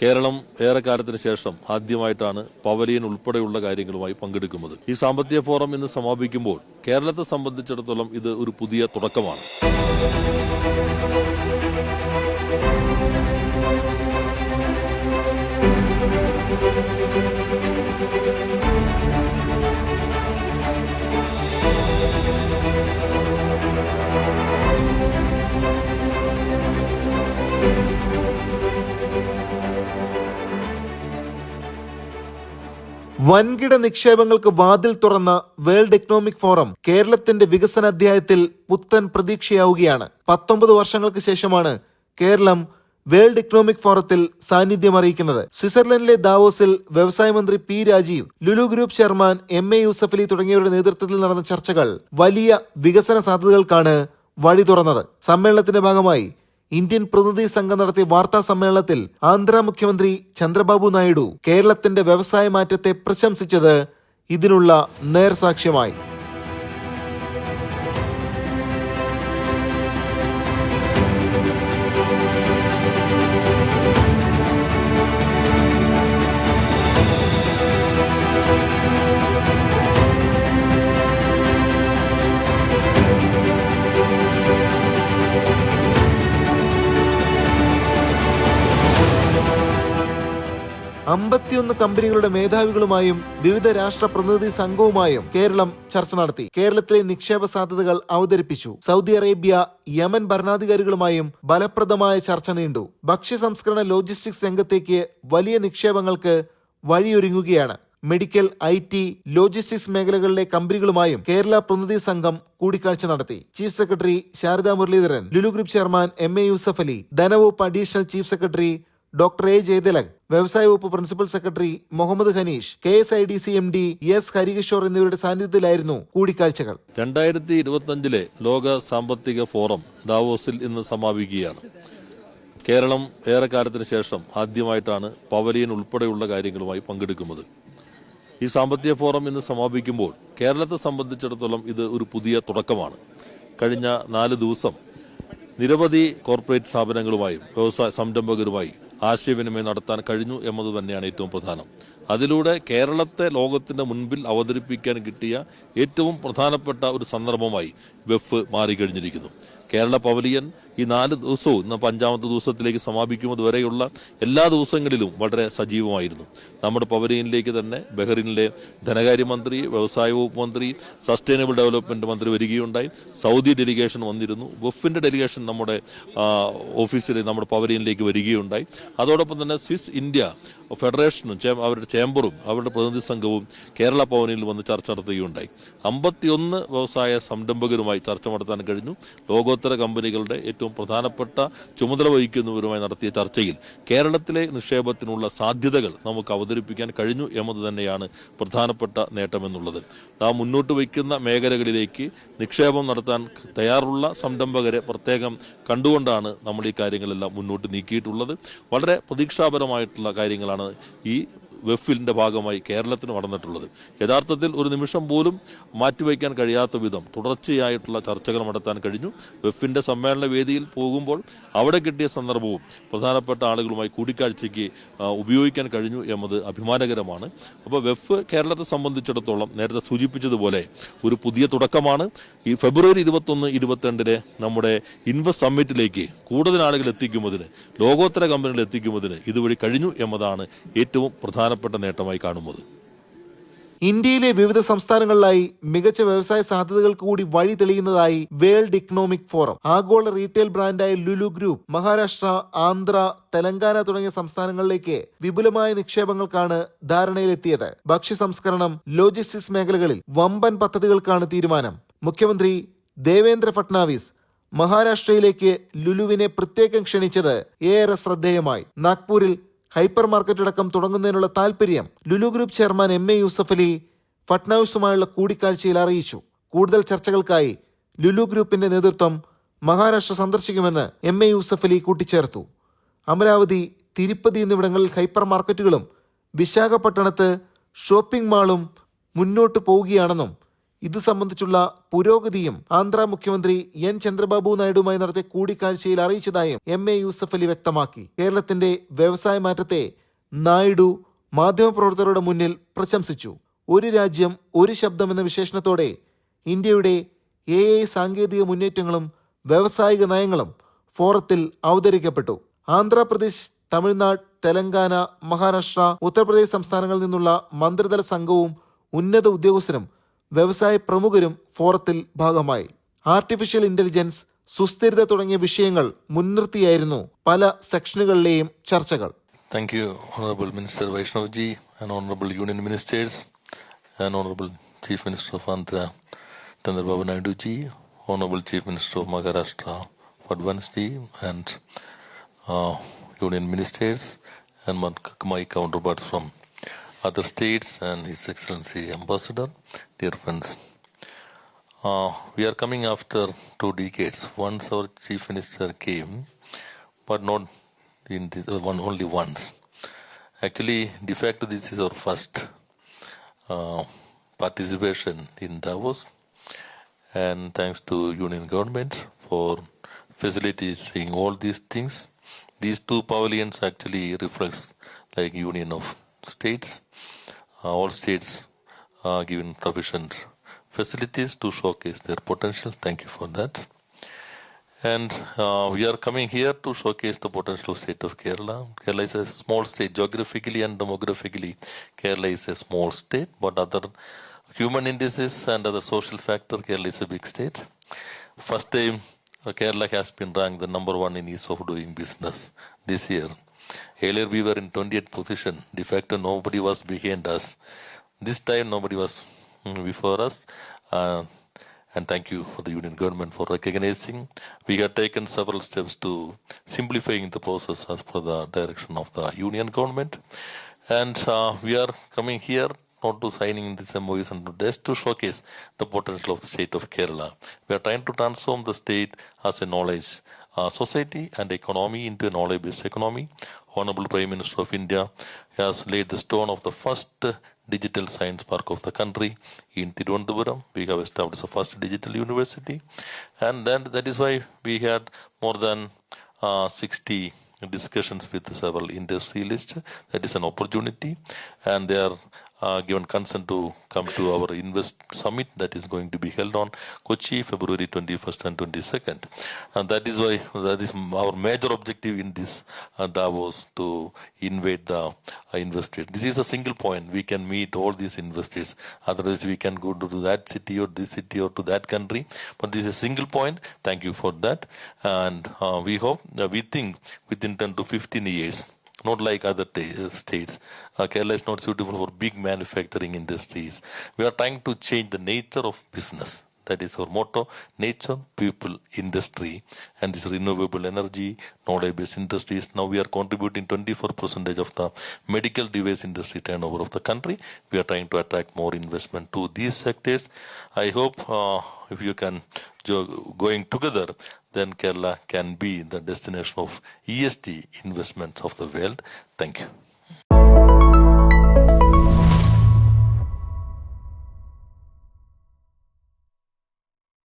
കേരളം ഏറെക്കാലത്തിന് ശേഷം ആദ്യമായിട്ടാണ് പവലിയൻ ഉൾപ്പെടെയുള്ള കാര്യങ്ങളുമായി പങ്കെടുക്കുന്നത്. ഈ സാമ്പത്തിക ഫോറം ഇന്ന് സമാപിക്കുമ്പോൾ കേരളത്തെ സംബന്ധിച്ചിടത്തോളം ഇത് ഒരു പുതിയ തുടക്കമാണ്. വൻകിട നിക്ഷേപങ്ങൾക്ക് വാതിൽ തുറന്ന വേൾഡ് എക്കണോമിക് ഫോറം കേരളത്തിന്റെ വികസന അധ്യായത്തിൽ പുത്തൻ പ്രതീക്ഷയാവുകയാണ്. പത്തൊമ്പത് വർഷങ്ങൾക്ക് ശേഷമാണ് കേരളം വേൾഡ് എക്കണോമിക് ഫോറത്തിൽ സാന്നിധ്യം അറിയിക്കുന്നത്. സ്വിറ്റ്സർലൻഡിലെ ദാവോസിൽ വ്യവസായ മന്ത്രി P Rajeev Lulu group chairman M A Yusufali തുടങ്ങിയവരുടെ നേതൃത്വത്തിൽ നടന്ന ചർച്ചകൾ വലിയ വികസന സാധ്യതകൾക്കാണ് വഴി തുറന്നത് സമ്മേളനത്തിന്റെ ഭാഗമായി ഇന്ത്യൻ പ്രതിനിധി സംഘം നടത്തിയ വാർത്താ സമ്മേളനത്തിൽ ആന്ധ്ര മുഖ്യമന്ത്രി ചന്ദ്രബാബു നായിഡു കേരളത്തിന്റെ വ്യവസായ മാറ്റത്തെ പ്രശംസിച്ചത് ഇതിനുള്ള നേർസാക്ഷ്യമായി. അമ്പത്തിയൊന്ന് കമ്പനികളുടെ മേധാവികളുമായും വിവിധ രാഷ്ട്ര പ്രതിനിധി സംഘവുമായും കേരളം ചർച്ച നടത്തി. കേരളത്തിലെ നിക്ഷേപ സാധ്യതകൾ അവതരിപ്പിച്ചു. സൗദി അറേബ്യ യമൻ ഭരണാധികാരികളുമായും ഫലപ്രദമായ ചർച്ച നീണ്ടു. ഭക്ഷ്യ സംസ്കരണ ലോജിസ്റ്റിക്സ് രംഗത്തേക്ക് വലിയ നിക്ഷേപങ്ങൾക്ക് വഴിയൊരുങ്ങുകയാണ്. മെഡിക്കൽ ഐ ടി ലോജിസ്റ്റിക്സ് മേഖലകളിലെ കമ്പനികളുമായും കേരള പ്രതിനിധി സംഘം കൂടിക്കാഴ്ച നടത്തി. Chief secretary Sarada Muraleedharan Lulu group chairman M A Yusuf Ali ധനവകുപ്പ് additional chief secretary doctor A Jayathilak വ്യവസായ വകുപ്പ് principal secretary Mohammed Hanish K S I D C M D S Harikishore എന്നിവരുടെ സാന്നിധ്യത്തിലായിരുന്നു കൂടിക്കാഴ്ചകൾ. രണ്ടായിരത്തി ഇരുപത്തിയഞ്ചിലെ ലോക സാമ്പത്തിക ഫോറം ദാവോസിൽ ഇന്ന് സമാപിക്കുകയാണ്. കേരളം ഏറെ കാലത്തിന് ശേഷം ആദ്യമായിട്ടാണ് പവലിയൻ ഉൾപ്പെടെയുള്ള കാര്യങ്ങളുമായി പങ്കെടുക്കുന്നത്. ഈ സാമ്പത്തിക ഫോറം ഇന്ന് സമാപിക്കുമ്പോൾ കേരളത്തെ സംബന്ധിച്ചിടത്തോളം ഇത് ഒരു പുതിയ തുടക്കമാണ്. കഴിഞ്ഞ നാല് ദിവസം നിരവധി കോർപ്പറേറ്റ് സ്ഥാപനങ്ങളുമായും വ്യവസായ സംരംഭകരുമായി ആശയവിനിമയം നടത്താൻ കഴിഞ്ഞു എന്നത് തന്നെയാണ് ഏറ്റവും പ്രധാനം. അതിലൂടെ കേരളത്തെ ലോകത്തിന്റെ മുൻപിൽ അവതരിപ്പിക്കാൻ കിട്ടിയ ഏറ്റവും പ്രധാനപ്പെട്ട ഒരു സന്ദർഭമായി വെഫ് മാറിക്കഴിഞ്ഞിരിക്കുന്നു. കേരള പവലിയൻ ഈ നാല് ദിവസവും ഇന്ന് അഞ്ചാമത്തെ ദിവസത്തിലേക്ക് സമാപിക്കുന്നത് വരെയുള്ള എല്ലാ ദിവസങ്ങളിലും വളരെ സജീവമായിരുന്നു. നമ്മുടെ പവലിയനിലേക്ക് തന്നെ ബഹ്റിനിലെ ധനകാര്യമന്ത്രി വ്യവസായ വകുപ്പ് മന്ത്രി സസ്റ്റൈനബിൾ ഡെവലപ്മെന്റ് മന്ത്രി വരികയുണ്ടായി. സൗദി ഡെലിഗേഷൻ വന്നിരുന്നു. വഫിന്റെ ഡെലിഗേഷൻ നമ്മുടെ ഓഫീസിൽ നമ്മുടെ പവലിയനിലേക്ക് വരികയുണ്ടായി. അതോടൊപ്പം തന്നെ സ്വിസ് ഇന്ത്യ ഫെഡറേഷനും അവരുടെ ചേംബറും അവരുടെ പ്രതിനിധി സംഘവും കേരള ഭവനിൽ വന്ന് ചർച്ച നടത്തുകയുണ്ടായി. അമ്പത്തിയൊന്ന് വ്യവസായ സംരംഭകരുമായി ചർച്ച നടത്താൻ കഴിഞ്ഞു. ലോകോത്തര കമ്പനികളുടെ ഏറ്റവും പ്രധാനപ്പെട്ട ചുമതല വഹിക്കുന്നവരുമായി നടത്തിയ ചർച്ചയിൽ കേരളത്തിലെ നിക്ഷേപത്തിനുള്ള സാധ്യതകൾ നമുക്ക് അവതരിപ്പിക്കാൻ കഴിഞ്ഞു എന്നത് തന്നെയാണ് പ്രധാനപ്പെട്ട നേട്ടമെന്നുള്ളത്. നാം മുന്നോട്ട് വയ്ക്കുന്ന മേഖലകളിലേക്ക് നിക്ഷേപം നടത്താൻ തയ്യാറുള്ള സംരംഭകരെ പ്രത്യേകം കണ്ടുകൊണ്ടാണ് നമ്മൾ ഈ കാര്യങ്ങളെല്ലാം മുന്നോട്ട് നീക്കിയിട്ടുള്ളത്. വളരെ പ്രതീക്ഷാപരമായിട്ടുള്ള കാര്യങ്ങളാണ് ഈ വെഫിലിന്റെ ഭാഗമായി കേരളത്തിന് നടന്നിട്ടുള്ളത് യഥാർത്ഥത്തിൽ ഒരു നിമിഷം പോലും മാറ്റിവെക്കാൻ കഴിയാത്ത വിധം തുടർച്ചയായിട്ടുള്ള ചർച്ചകൾ നടത്താൻ കഴിഞ്ഞു. വെഫിന്റെ സമ്മേളന വേദിയിൽ പോകുമ്പോൾ അവിടെ കിട്ടിയ സന്ദർഭവും പ്രധാനപ്പെട്ട ആളുകളുമായി കൂടിക്കാഴ്ചയ്ക്ക് ഉപയോഗിക്കാൻ കഴിഞ്ഞു എന്നത് അഭിമാനകരമാണ്. അപ്പോൾ വെഫ് കേരളത്തെ സംബന്ധിച്ചിടത്തോളം നേരത്തെ സൂചിപ്പിച്ചതുപോലെ ഒരു പുതിയ തുടക്കമാണ്. ഈ ഫെബ്രുവരി ഇരുപത്തൊന്ന് ഇരുപത്തിരണ്ടിലെ നമ്മുടെ ഇൻവെസ്റ്റ് സമ്മിറ്റിലേക്ക് കൂടുതൽ ആളുകൾ എത്തിക്കുന്നതിന് ലോകോത്തര കമ്പനികൾ എത്തിക്കുന്നതിന് ഇതുവഴി കഴിഞ്ഞു എന്നതാണ് ഏറ്റവും പ്രധാനപ്പെട്ട നേട്ടമായി കാണുന്നത്. ഇന്ത്യയിലെ വിവിധ സംസ്ഥാനങ്ങളിലായി മികച്ച വ്യവസായ സാധ്യതകൾക്ക് കൂടി വഴി തെളിയുന്നതായി വേൾഡ് ഇക്കണോമിക് ഫോറം. ആഗോള റീറ്റെയിൽ ബ്രാൻഡായ ലുലു ഗ്രൂപ്പ് മഹാരാഷ്ട്ര ആന്ധ്ര തെലങ്കാന തുടങ്ങിയ സംസ്ഥാനങ്ങളിലേക്ക് വിപുലമായ നിക്ഷേപങ്ങൾക്കാണ് ധാരണയിലെത്തിയത്. ഭക്ഷ്യ സംസ്കരണം ലോജിസ്റ്റിക്സ് മേഖലകളിൽ വമ്പൻ പദ്ധതികൾക്കാണ് തീരുമാനം. മുഖ്യമന്ത്രി ദേവേന്ദ്ര ഫട്നാവിസ് മഹാരാഷ്ട്രയിലേക്ക് ലുലുവിനെ പ്രത്യേകം ക്ഷണിച്ചത് ഏറെ ശ്രദ്ധേയമായി. നാഗ്പൂരിൽ ഹൈപ്പർ മാർക്കറ്റ് അടക്കം തുടങ്ങുന്നതിനുള്ള താൽപര്യം Lulu group chairman M A Yusuff Ali ഫട്നാവിസുമായുള്ള കൂടിക്കാഴ്ചയിൽ അറിയിച്ചു. കൂടുതൽ ചർച്ചകൾക്കായി ലുലു ഗ്രൂപ്പിന്റെ നേതൃത്വം മഹാരാഷ്ട്ര സന്ദർശിക്കുമെന്ന് എം എ യൂസഫ് അലി കൂട്ടിച്ചേർത്തു. അമരാവതി തിരുപ്പതി എന്നിവിടങ്ങളിൽ ഹൈപ്പർ മാർക്കറ്റുകളും വിശാഖപട്ടണത്ത് ഷോപ്പിംഗ് മാളും മുന്നോട്ട് പോവുകയാണെന്നും ഇതു സംബന്ധിച്ചുള്ള പുരോഗതിയും ആന്ധ്ര മുഖ്യമന്ത്രി എൻ ചന്ദ്രബാബു നായിഡുമായി നടത്തിയ കൂടിക്കാഴ്ചയിൽ അറിയിച്ചതായും എം എ യൂസഫ് അലി വ്യക്തമാക്കി. കേരളത്തിന്റെ വ്യവസായ മാറ്റത്തെ നായിഡു മാധ്യമപ്രവർത്തകരുടെ മുന്നിൽ പ്രശംസിച്ചു. ഒരു രാജ്യം ഒരു ശബ്ദം എന്ന വിശേഷണത്തോടെ ഇന്ത്യയുടെ എ ഐ സാങ്കേതിക മുന്നേറ്റങ്ങളും വ്യവസായിക നയങ്ങളും ഫോറത്തിൽ അവതരിക്കപ്പെട്ടു. ആന്ധ്രാപ്രദേശ് തമിഴ്നാട് തെലങ്കാന മഹാരാഷ്ട്ര ഉത്തർപ്രദേശ് സംസ്ഥാനങ്ങളിൽ നിന്നുള്ള മന്ത്രിതല സംഘവും ഉന്നത ഉദ്യോഗസ്ഥരും വ്യവസായ പ്രമുഖരും ഫോറത്തിൽ ഭാഗമായി ആർട്ടിഫിഷ്യൽ ഇന്റലിജൻസ് സുസ്ഥിരത തുടങ്ങിയ വിഷയങ്ങൾ മുൻനിർത്തിയായിരുന്നു പല സെക്ഷനുകളിലെയും ചർച്ചകൾ you, Honorable Minister Vaishnavji and Honorable Union Ministers and Honorable Chief Minister of Andhra Chandrababu Naidu ji, Honorable Chief Minister of Maharashtra Fadvanis ji and uh, Union Ministers and my, my counterparts from other states and His Excellency Ambassador, dear friends. Uh, we are coming after two decades. Once our Chief Minister came, but not in the, uh, one only once. Actually, de facto, this is our first uh, participation in Davos, and thanks to Union government for facilitating all these things. These two pavilions actually reflects like Union of States. Uh, all states are given sufficient facilities to showcase their potential. Thank you for that. And uh, we are coming here to showcase the potential state of Kerala. Kerala is a small state, geographically and demographically. Kerala is a small state, but other human indices and other social factor, Kerala is a big state. First time uh, Kerala has been ranked the number one in ease of doing business this year. Earlier we were in 20th position. De facto nobody was behind us. This time nobody was mm, before us. Uh, and thank you for the union government for recognizing. We have taken several steps to simplifying the process as per the direction of the union government. And uh, we are coming here not to signing this MOUs and just to showcase the potential of the state of Kerala. We are trying to transform the state as a knowledge uh, society and economy into a knowledge-based economy. Honorable Prime Minister of India has laid the stone of the first digital science park of the country in Tirunelveli. We have established the first digital university, and then that is why we had more than uh, 60 discussions with several industrialists. That is an opportunity, and they are uh, given consent to come to our Invest Summit that is going to be held on Kochi, February 21st and 22nd. And that is why that is our major objective in this uh, Davos to invite the uh, investors. This is a single point. We can meet all these investors. Otherwise, we can go to that city or this city or to that country. But this is a single point. Thank you for that. And uh, we hope, uh, we think within 10 to 15 years, not like other ta- states. Uh, Kerala is not suitable for big manufacturing industries. We are trying to change the nature of business. That is our motto nature, people, industry, and this renewable energy, knowledge based industries. Now we are contributing 24% of the medical device industry turnover of the country. We are trying to attract more investment to these sectors. I hope uh, if you can jo- going together, then Kerala can be the destination of EST investments of the world. Thank you.